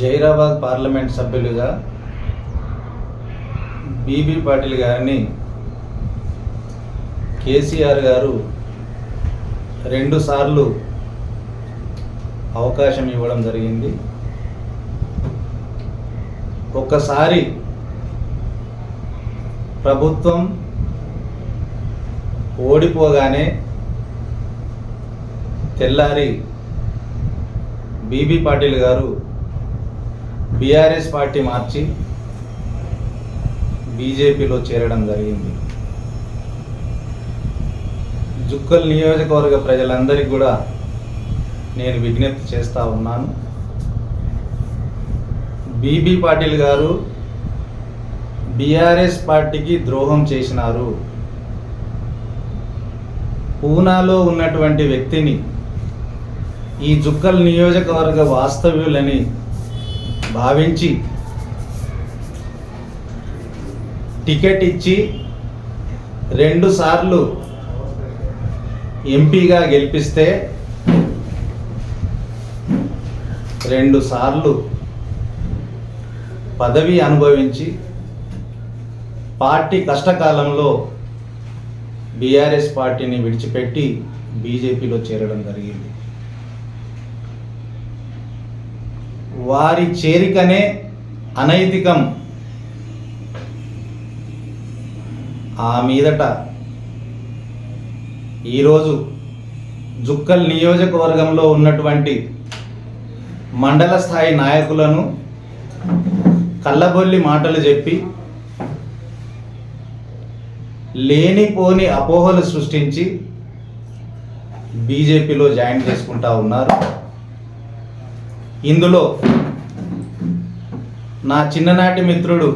Zaheerabad parliament సభ్యులుగా BB Patil గారిని KCR గారు రెండుసార్లు అవకాశం ఇవ్వడం జరిగింది. ఒక్కసారి ప్రభుత్వం ఓడిపోగానే తెల్లారి బీబీ పాటిల్ గారు బీఆర్ఎస్ పార్టీ మార్చి బీజేపీలో చేరడం జరిగింది. జుక్కల్ నియోజకవర్గ ప్రజలందరికీ కూడా నేను విజ్ఞప్తి చేస్తూ ఉన్నాను. బీబీ పాటిల్ గారు బీఆర్ఎస్ పార్టీకి ద్రోహం చేసినారు. పూనాలో ఉన్నటువంటి వ్యక్తిని ఈ జుక్కల్ నియోజకవర్గ వాస్తవ్యులని భావించి టికెట్ ఇచ్చి రెండు సార్లు ఎంపీగా గెలిపిస్తే రెండు సార్లు పదవి అనుభవించి పార్టీ కష్టకాలంలో బీఆర్ఎస్ పార్టీని విడిచిపెట్టి బీజేపీలో చేరడం జరిగింది. వారి చేరికనే అనైతికం. ఆ మీదట ఈరోజు జుక్కల్ నియోజకవర్గంలో ఉన్నటువంటి మండల స్థాయి నాయకులను కళ్ళబొల్లి మాటలు చెప్పి లేనిపోని అపోహలు సృష్టించి బీజేపీలో జాయిన్ చేసుకుంటా ఉన్నారు. ఇందులో నా చిన్ననాటి మిత్రుడు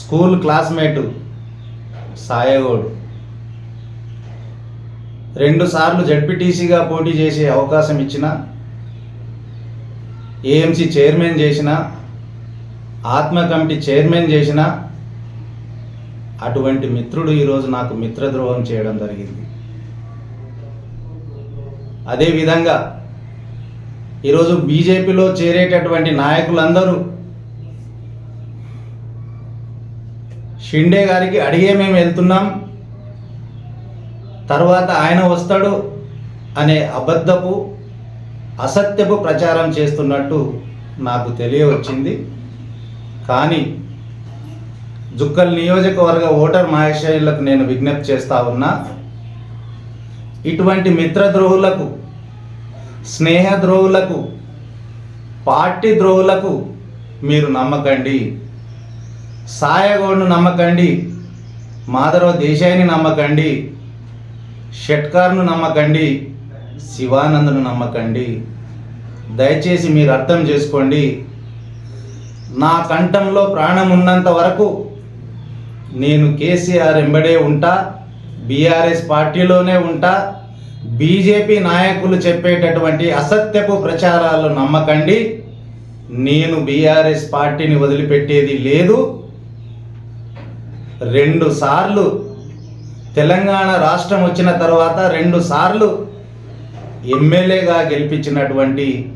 స్కూల్ క్లాస్మేటు సాయగోడు. రెండుసార్లు జడ్పీటీసీగా పోటీ చేసే అవకాశం ఇచ్చిన ఏఎంసీ చైర్మన్ చేసిన ఆత్మ కమిటీ చైర్మన్ చేసిన అటువంటి మిత్రుడు ఈరోజు నాకు మిత్రద్రోహం చేయడం జరిగింది. అదేవిధంగా ఈరోజు బీజేపీలో చేరేటటువంటి నాయకులందరూ షిండే గారికి అడిగే మేము వెళ్తున్నాం. తర్వాత ఆయన వస్తాడు అనే అబద్ధపు అసత్యపు ప్రచారం చేస్తున్నట్టు నాకు తెలియవచ్చింది. కానీ జుక్కల్ నియోజకవర్గ ఓటర్ మహాశయులకు నేను విజ్ఞప్తి చేస్తా ఉన్నా ఇటువంటి మిత్రద్రోహులకు స్నేహద్రోహులకు పార్టీ ద్రోహులకు మీరు నమ్మకండి. సాయగోడ్ను నమ్మకండి. మాధవ దేశాయిని నమ్మకండి. షట్కార్ను నమ్మకండి. శివానందును నమ్మకండి. దయచేసి మీరు అర్థం చేసుకోండి. నా కంఠంలో ప్రాణం ఉన్నంత వరకు నేను కేసీఆర్ ఎంబడే ఉంటా బీఆర్ఎస్ పార్టీలోనే ఉంటా బీజేపీ నాయకులు చెప్పేటటువంటి అసత్యపు ప్రచారాలు నమ్మకండి. నేను బీఆర్ఎస్ పార్టీని వదిలిపెట్టేది లేదు. రెండు సార్లు తెలంగాణ రాష్ట్రం వచ్చిన తర్వాత రెండు సార్లు ఎమ్మెల్యేగా గెలిపించినటువంటి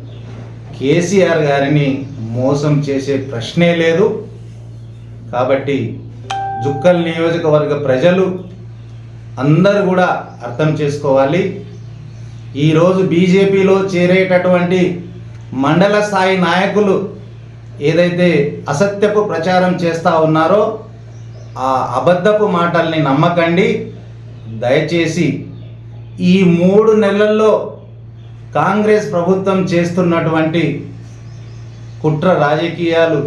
కేసీఆర్ గారిని మోసం చేసే ప్రశ్నే లేదు. కాబట్టి జుక్కల్ నియోజకవర్గ ప్రజలు అందరూ కూడా అర్థం చేసుకోవాలి. ఈరోజు బీజేపీలో చేరేటటువంటి మండల స్థాయి నాయకులు ఏదైతే అసత్యపు ప్రచారం చేస్తూ ఉన్నారో ఆ అబద్ధపు మాటల్ని నమ్మకండి. దయచేసి ఈ మూడు నెలల్లో కాంగ్రెస్ ప్రభుత్వం చేస్తున్నటువంటి కుట్ర రాజకీయాలు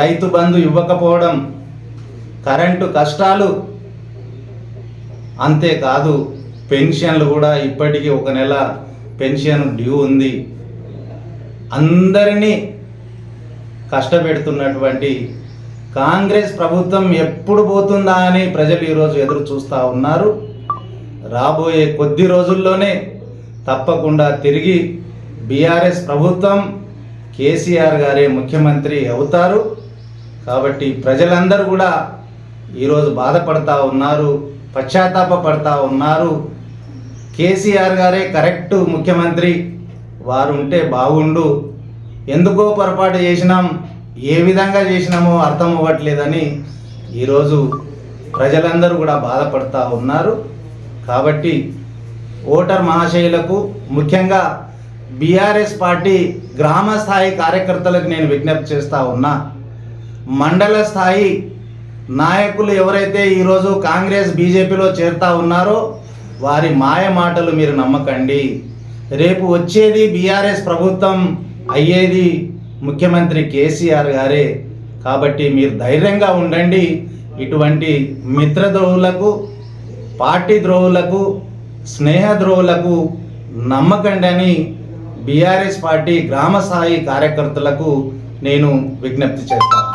రైతు బంధు ఇవ్వకపోవడం కరెంటు కష్టాలు అంతేకాదు పెన్షన్లు కూడా ఇప్పటికీ ఒక నెల పెన్షన్ డ్యూ ఉంది. అందరినీ కష్టపెడుతున్నటువంటి కాంగ్రెస్ ప్రభుత్వం ఎప్పుడు పోతుందా అని ప్రజలు ఈరోజు ఎదురు చూస్తూ ఉన్నారు. రాబోయే కొద్ది రోజుల్లోనే తప్పకుండా తిరిగి బీఆర్ఎస్ ప్రభుత్వం కేసీఆర్ గారే ముఖ్యమంత్రి అవుతారు. కాబట్టి ప్రజలందరూ కూడా ఈరోజు బాధపడతా ఉన్నారు. పశ్చాత్తాప పడతా ఉన్నారు. కేసీఆర్ గారే కరెక్ట్ ముఖ్యమంత్రి. వారు ఉంటే బాగుండు ఎందుకో పొరపాటు చేసినాం ఏ విధంగా చేసినామో అర్థం అవ్వట్లేదని ఈరోజు ప్రజలందరూ కూడా బాధపడుతూ ఉన్నారు. కాబట్టి ఓటర్ మహాశయులకు ముఖ్యంగా బీఆర్ఎస్ పార్టీ గ్రామ స్థాయి కార్యకర్తలకు నేను విజ్ఞప్తి చేస్తూ ఉన్నా. మండల స్థాయి నాయకులు ఎవరైతే ఈరోజు కాంగ్రెస్ బీజేపీలో చేరుతా ఉన్నారో వారి మాయ మాటలు మీరు నమ్మకండి. రేపు వచ్చేది బీఆర్ఎస్ ప్రభుత్వం అయ్యేది ముఖ్యమంత్రి కేసీఆర్ గారే. కాబట్టి మీరు ధైర్యంగా ఉండండి. ఇటువంటి మిత్రద్రోహులకు పార్టీ ద్రోహులకు స్నేహద్రోహులకు నమ్మకండి అని బీఆర్ఎస్ పార్టీ గ్రామ స్థాయి కార్యకర్తలకు నేను విజ్ఞప్తి చేస్తాను.